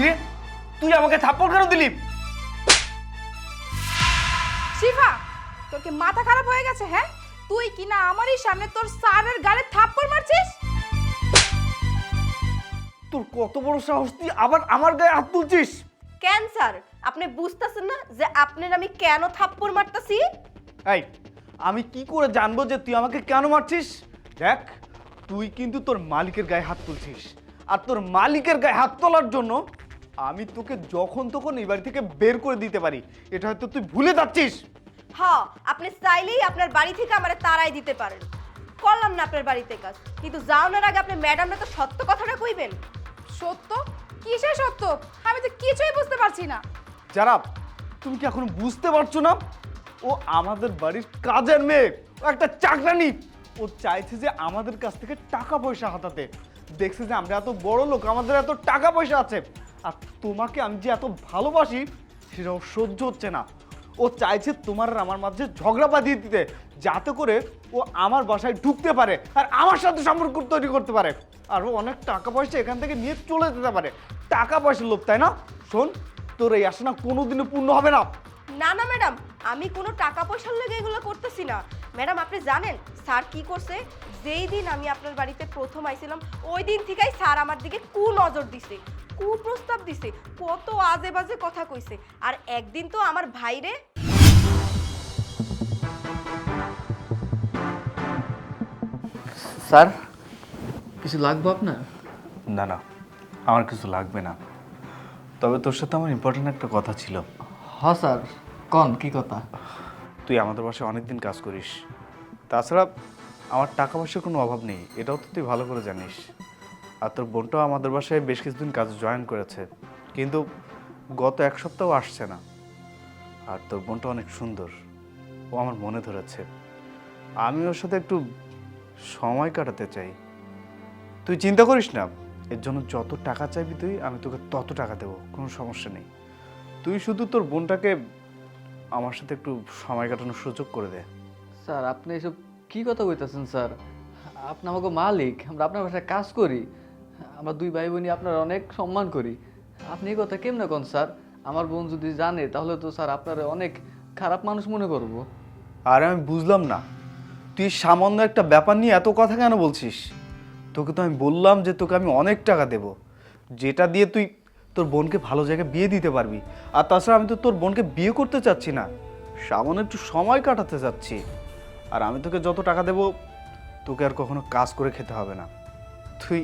কিরে তুই আমাকে থাপ্পড় কেন দিলি? শিফা তোর কি মাথা খারাপ হয়ে গেছে হ্যাঁ? তুই কিনা আমারই সামনে তোর স্যারের গালে থাপ্পড় মারছিস? তোর কত বড় সাহস তুই আবার আমার গায়ে হাত তুলছিস? ক্যান্সার আপনি বুঝতেছেন না যে আপনার আমি কেন থাপ্পড় মারতাছি? এই আমি কি করে জানব যে তুই আমাকে কেন মারছিস? দেখ তুই কিন্তু তোর মালিকের গায়ে হাত তুলছিস। আর তোর মালিকের গায়ে হাত তোলার জন্য আমি তোকে যখন তখন এই বাড়ি থেকে বের করে দিতে পারি। এটা হয়তো তুই ভুলে যাচ্ছিস। হ্যাঁ আপনি চাইলেই আপনার বাড়ি থেকে আমার তাড়াই দিতে পারেন। করলাম না আপনার বাড়িতে কাজ। কিন্তু যাওয়ার আগে আপনি ম্যাডামরা তো সত্য কথাটা কইবেন। সত্য? কিসের সত্য? আমি তো কিছুই বুঝতে পারছি না। যারা তুমি কি এখনও বুঝতে পারছ না? ও আমাদের বাড়ির কাজের মেয়ে ও একটা চাকরানি। ও চাইছে যে আমাদের কাছ থেকে টাকা পয়সা হাতাতে। দেখছে যে আমরা এত বড় লোক আমাদের এত টাকা পয়সা আছে। আর তোমাকে আমি যে এত ভালোবাসি সেটা ওর সহ্য হচ্ছে না। ও চাইছে তোমার আমার মাঝে ঝগড়া বাঁধিয়ে দিতে, যাতে করে ও আমার বাসায় ঢুকতে পারে আর আমার সাথে সম্পর্ক তৈরি করতে পারে। আর ও অনেক টাকা পয়সা এখান থেকে নিয়ে চলে যেতে পারে। টাকা পয়সার লোভ, তাই না? শোন, তোর এই আশা না কোনোদিনও পূর্ণ হবে না। না না, ম্যাডাম, আমি কোনো টাকা পয়সার লেগে এগুলো করতেছি না। ম্যাডাম আপনি জানেন স্যার কি করছে? যেই দিন আমি আপনার বাড়িতে প্রথম আইছিলাম ওই দিন থেকেই স্যার আমার দিকে কু নজর দিছে কু প্রস্তাব দিছে কত আজে বাজে কথা কইছে। আর একদিন তো আমার ভাইরে স্যার কিছু লাগবে আপনার? না না আমার কিছু লাগবে না। তবে তোর সাথে আমার ইম্পর্টেন্ট একটা কথা ছিল। হ স্যার কন কি কথা? তুই আমাদের বাসায় অনেক দিন কাজ করিস। তাছাড়া আমার টাকা পয়সার কোনো অভাব নেই, এটাও তো তুই ভালো করে জানিস। আর তোর বোনটাও আমাদের বাসায় বেশ কিছুদিন কাজ জয়েন করেছে, কিন্তু গত এক সপ্তাহ আসছে না। আর তোর বোনটা অনেক সুন্দর, ও আমার মনে ধরেছে। আমি ওর সাথে একটু সময় কাটাতে চাই। তুই চিন্তা করিস না, এর জন্য যত টাকা চাইবি তুই, আমি তোকে তত টাকা দেবো, কোনো সমস্যা নেই। তুই শুধু তোর বোনটাকে আমার সাথে একটু সময় কাটানোর সুযোগ করে দে। স্যার আপনি এসব কি কথা কইতাছেন স্যার? আপনি আমাকে মালিক আমরা আপনার বাসায় কাজ করি। আমরা দুই ভাই বোনই আপনার অনেক সম্মান করি। আপনি এই কথা কেমনে কন স্যার? আমার বোন যদি জানে তাহলে তো স্যার আপনার অনেক খারাপ মানুষ মনে করব। আরে আমি বুঝলাম না। তুই সামান্য একটা ব্যাপার নিয়ে এত কথা কেন বলছিস? তোকে তো আমি বললাম যে তোকে আমি অনেক টাকা দেব। যেটা দিয়ে তুই তোর বোনকে ভালো জায়গায় বিয়ে দিতে পারবি। আর তাছাড়া আমি তো তোর বোনকে বিয়ে করতে চাচ্ছি না। সামান্য একটু সময় কাটাতে চাচ্ছি। আর আমি তোকে যত টাকা দেব তোকে আর কখনো কাজ করে খেতে হবে না। তুই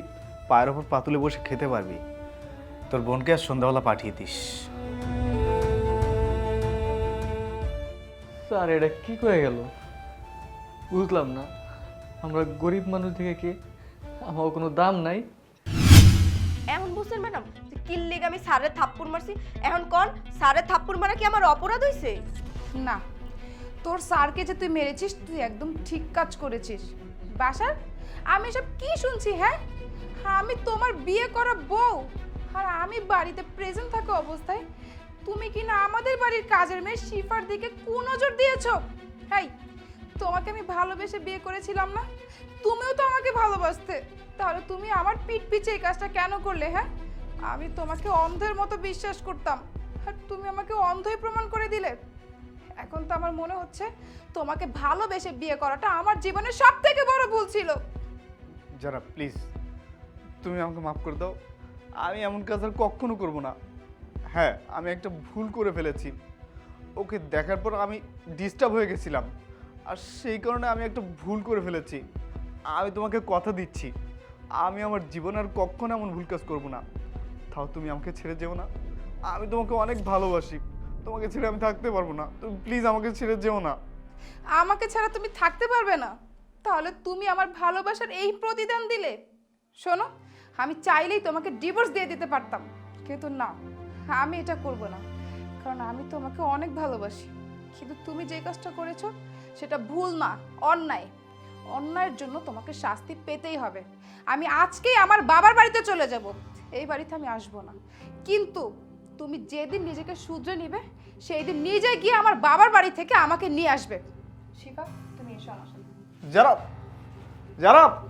পায়ের ওপর পাতুলে বসে খেতে পারবি। তোর বোনকে আর সন্ধ্যাবেলা পাঠিয়ে দিস। স্যার এটা কি করে গেল? বুঝলাম না। আমরা গরিব মানুষ দেখে কি আমার কোনো দাম নাই? এখন বুঝছেন ম্যাডাম কিল লেগে আমি স্যারের থাপ্পড় মারছি। এখন কোন, স্যারের থাপ্পড় মারা কি আমার অপরাধ হইছে? না, তোর স্যারকে যে তুই মেরেছিস, তুই একদম ঠিক কাজ করেছিস। বাসার, আমি সব কি শুনছি হ্যাঁ? আমি তোমার বিয়ে করা বউ, আর আমি বাড়িতে প্রেজেন্ট থাকা অবস্থায়, তুমি কি না আমাদের বাড়ির কাজের মেয়ে শিফার দিকে কু নজর দিয়েছ? হেই, তোমাকে আমি ভালোবেসে বিয়ে করেছিলাম না? তুমিও তো আমাকে ভালোবাসতে, তাহলে তুমি আমার পিঠ পিছে এই কাজটা কেন করলে হ্যাঁ? আমি তোমাকে অন্ধের মতো বিশ্বাস করতাম, আর তুমি আমাকে অন্ধই প্রমাণ করে দিলে। এখন তো আমার মনে হচ্ছে তোমাকে ভালোবেসে বিয়ে করাটা আমার জীবনের সব থেকে বড় ভুল ছিল। যারা প্লিজ তুমি আমাকে মাফ করে দাও। আমি এমন কাজ আর কখনো করব না। হ্যাঁ আমি একটা ভুল করে ফেলেছি। ওকে দেখার পর আমি ডিস্টার্ব হয়ে গেছিলাম। আর সেই কারণে আমি একটা ভুল করে ফেলেছি। আমি তোমাকে কথা দিচ্ছি। আমি আমার জীবনে আর কখনো এমন ভুল কাজ করব না। তাও তুমি আমাকে ছেড়ে যেও না। আমি তোমাকে অনেক ভালোবাসি। তোমাকে ছেড়ে আমি থাকতে পারব না। তুমি প্লিজ আমাকে ছেড়ে যেও না। আমাকে ছাড়া তুমি থাকতে পারবে না। তাহলে তুমি আমার ভালোবাসার এই প্রতিদান দিলে। শোনো, আমি চাইলেই তোমাকে ডিভোর্স দিয়ে দিতে পারতাম। কিন্তু না, আমি এটা করব না। কারণ আমি তোমাকে অনেক ভালোবাসি। কিন্তু তুমি যে কাজটা করেছ, সেটা ভুল না, অন্যায়। অন্যায়ের জন্য তোমাকে শাস্তি পেতেই হবে। আমি আজকেই আমার বাবার বাড়িতে চলে যাব। এই বাড়িতে আমি আসব না। কিন্তু তুমি যেদিন নিজেকে শুধরে নিবে সেই দিন নিজে গিয়ে আমার বাবার বাড়ি থেকে আমাকে নিয়ে আসবে। শিখা তুমি এসো আমার সাথে। যারা যারা!